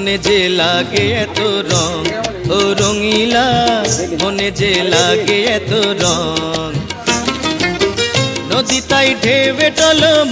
মনে যে লাগে এত রং, ও রঙিলা, মনে যে লাগে এত রং। নদী তাই ঢেবে টলমল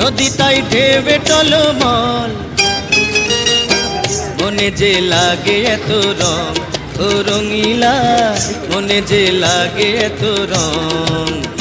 নদী তাই ঢেবে টলমল। মনে যে লাগে এত রং, ও রঙিলা, মনে যে লাগে এত রং।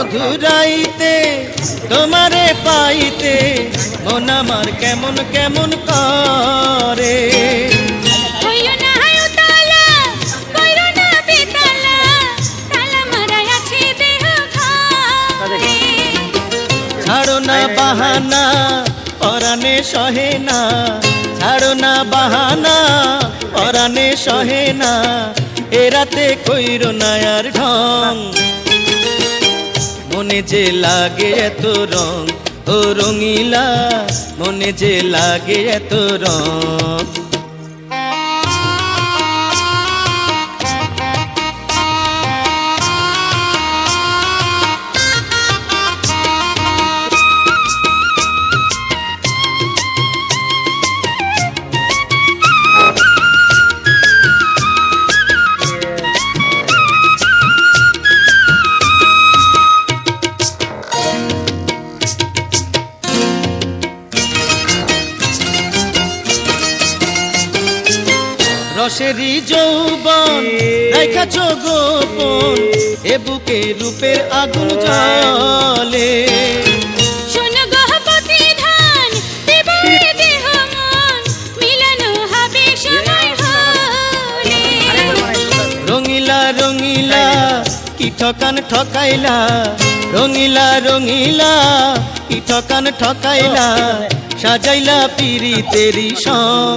মধুরাইতে তোমারে পাইতে মন আমার কেমন কেমন করে। ছাড়ো না বাহানা পরাণে সহে না। ছাড়ো না বাহানা পরাণে সহে না। এ রাতে কইর না আর ঢং। মনে যে লাগে এত রং ও রঙিলা মনে যে লাগে এত রং। রসেরই যৌবন রেখাছ গোপন এ বুকে রূপের আগুন জলে। রঙিলা রঙিলা কি ঠকান ঠকাইলা? রঙিলা রঙিলা কি ঠকান ঠকাইলা? সাজাইলা পিরি তেরি সং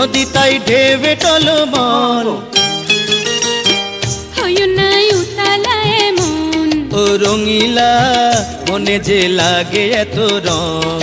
নদী তাই ঢেবে টলমল। রঙিলা মনে যে লাগে এত রং।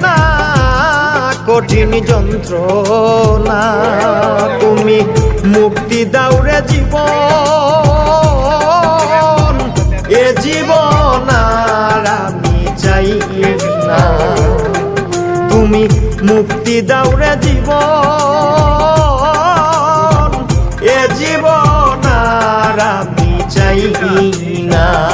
না, কঠিন যন্ত্রণা। তুমি মুক্তি দাউরে জীব এ জীবন আমি চাই না। তুমি মুক্তি দাউরে জীব এ জীবন আমি চাই না।